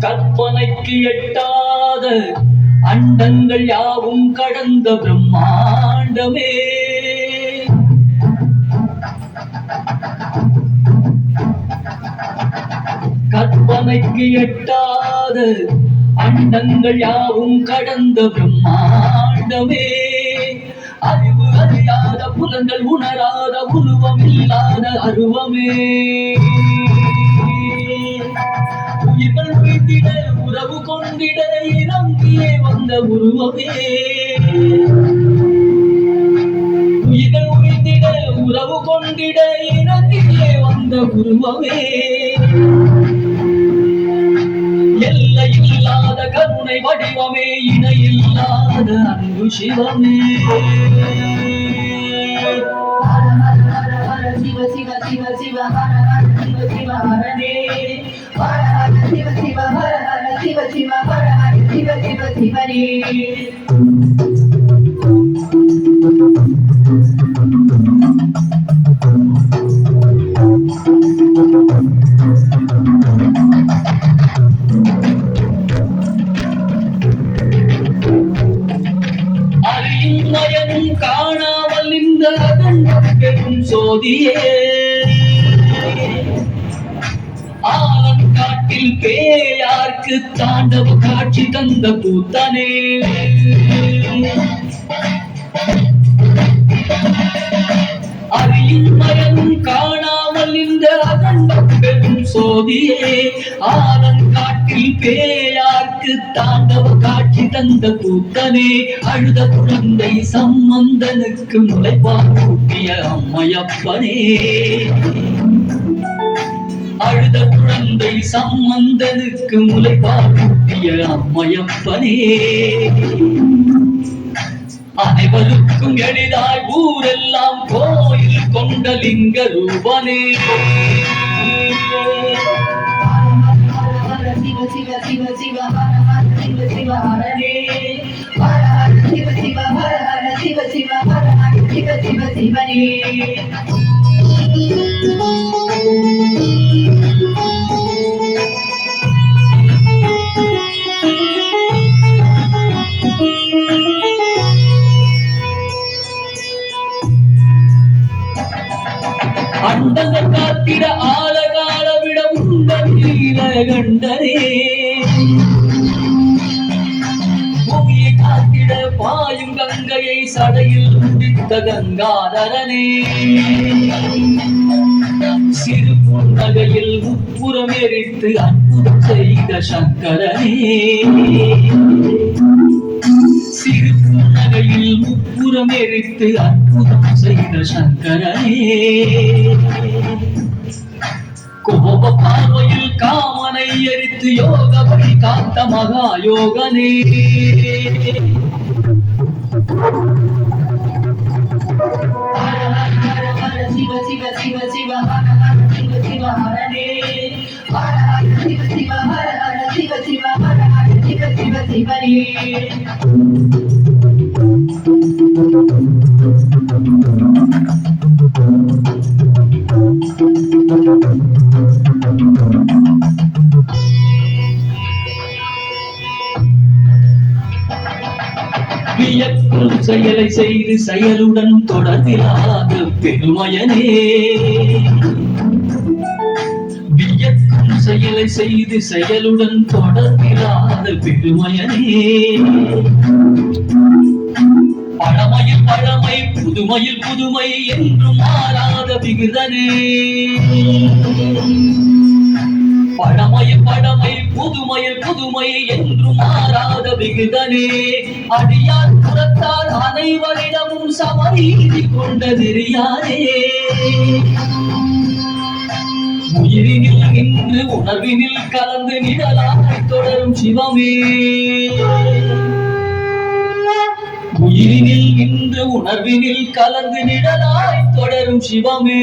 கற்பனைக்கு எட்டாத அண்டங்கள் யாவும் கடந்த பிரம்மா பிரம்மாண்டமே கற்பனைக்கு எட்டாத அண்டங்கள் யாவும் கடந்த பிரம்மாண்டமே. அறிவு அறியாத புலங்கள் உணராத உருவம் இல்லாத அருவமே. உயிர்கள் உயிர்த்திட உறவு கொண்டிட இறங்கியே வந்த உருவமே. உயிர்கள் உயிர்த்திட உறவு கொண்டிட இறங்கியே வந்த உருவமே எல்லை இல்லாத கருணை வடிவமே இணையில்லாத அன்பு சிவமே ஹர ஹர ஹர ஹர சிவ சிவ சிவ சிவ ஹர ஹர சிவ சிவ ஹரனே ஹர ஹர சிவ சிவ ஹர ஹர சிவ சிவ ஹர ஹர சிவ சிவ சிவனே அகண்டம் சோதியே. ஆலம் காட்டில் பேயார்க்கு தாண்டவ காட்சி தந்த பூத்தனே. அறியும் நயனும் காணாமல் இந்த அகண்ட பெரும் சோதியே. ஆலம் காட்டில் பேயார்க்கு தாண்டவ காட்சி தந்த கூத்தனே அழுத குழந்தை சம்பந்தனுக்கு முளைப்பால் அம்மையப்பனே. அழுத குழந்தை சம்பந்தனுக்கு முளைப்பால் அம்மையப்பனே. அனைவருக்கும் எளிதாய் ஊரெல்லாம் கோயில் கொண்ட லிங்க ரூபனே. ஹர ஹர சிவ சிவ சிவ சிவ ஹர ஹர சிவ சிவ ஹரனே ஹர ஹர சிவ சிவ ஹர ஹர சிவ சிவ ஹர ஹர சிவ சிவ சிவனே அண்டங்கள் காத்திட ஆழகால விட உங்கள் கண்டனே பூமியை காத்திட பாயும் கங்கையை சடையில் முடித்த கங்காதரனே. சிறு புன்னகையில் உப்புறம் எரித்து அற்புதம் செய்த சங்கரனே. சிறு புன்னகையில் முப்புறம் எரித்து அற்புதம் செய்த சங்கரனே. கோப பார்வையில் காமனை எரித்து யோகவை காத்த மகா யோகனே ஹர ஹர ஹர ஹர சிவ சிவ சிவ சிவ ஹர ஹர சிவ சிவ ஹரனே ஹர ஹர சிவ சிவ ஹர ஹர சிவ சிவ ஹர ஹர சிவ சிவ சிவனே செய்து செயலுடன் தொடர்பிலாத பெருமயனே. வியக்கும் செயலை செய்து செயலுடன் தொடர்பிலாத பெருமயனே. பழமையில் பழமை புதுமையில் புதுமை என்று மாறாத விகிதனே பழமையில் பழமை புதுமையில் புதுமை என்று மாறாத விகிதனே அடியார் புறத்தால் அனைவரிடமும் சமநீதி கொண்ட நெறியாரே உயிரினில் நின்று உணர்வினில் கலந்து நிழலாய் தொடரும் சிவமே. உயிரினில் நின்று உணர்வினில் கலந்து நிழலாய் தொடரும் சிவமே.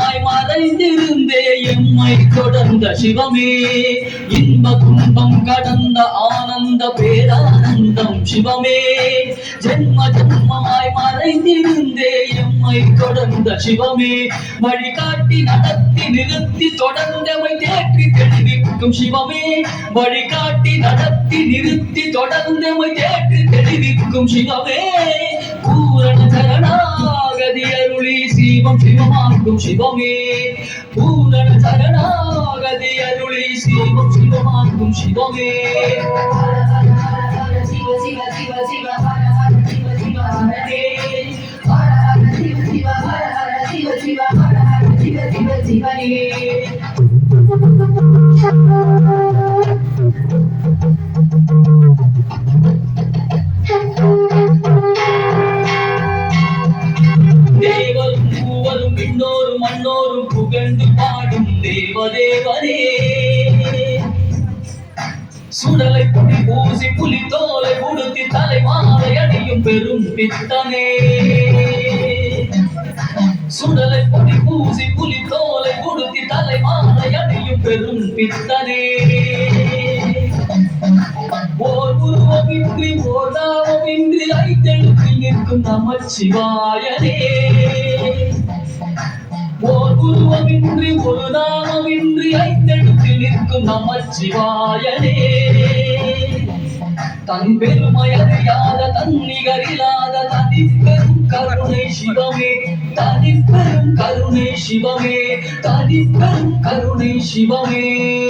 மறைந்திருந்தே சிவமே தொடர்ந்த சிவமே. இன்ப துன்பம் கடந்த ஆனந்த பேரானந்தம் சிவமே. ஜென்ம ஜென்மமாய் மறைந்திருந்தே எம்மை தொடர்ந்த சிவமே. வழிகாட்டி நடத்தி நிறுத்தி தொடர்ந்தவை தேற்றி தெளிவிக்கும் சிவமே. வழிகாட்டி நடத்தி நிறுத்தி தொடர்ந்தவை தேற்றி தெளிவிக்கும் சிவமே. பூரண சரணா சரணாகதி அருளி சிவம் சிவமாக்கும் சிவமே பூரண சரணாகதி அருளி சிவம் சிவமாக்கும் சிவமே ஹர ஹர ஹர ஹர சிவ சிவ சிவ சிவ ஹர ஹர சிவ சிவ ஹரனே ஹர ஹர சிவ சிவ ஹர ஹர சிவ சிவ ஹர ஹர சிவ சிவ சிவனே விண்ணோரும் புகழ்ந்து பாடும் தேவதேவரே. சுடலை புலி பூசி புலி தோலை உடுத்தி தலை மாலை அணியும் பெரும் பித்தனே. சுடலை புலி பூசி புலி தோலை உடுத்தி தலை மாலை அணியும் பெரும் பித்தனே. ஓர் உருவமின்றி ஓர் நாமமின்றி ஐத்தெழுத்தில் நிற்கும் நமச்சிவாயனே. நாமமின்றி ஒரு நாமமின்றி ஐந்தெடுத்து நிற்கும் நம சிவாயனே. தன் பெருமை அறியாத தன்னிகரில்லாத தனிப்பெரும் கருணை சிவமே. தனிப்பெரும் கருணை சிவமே. தனிப்பெரும் கருணை சிவமே.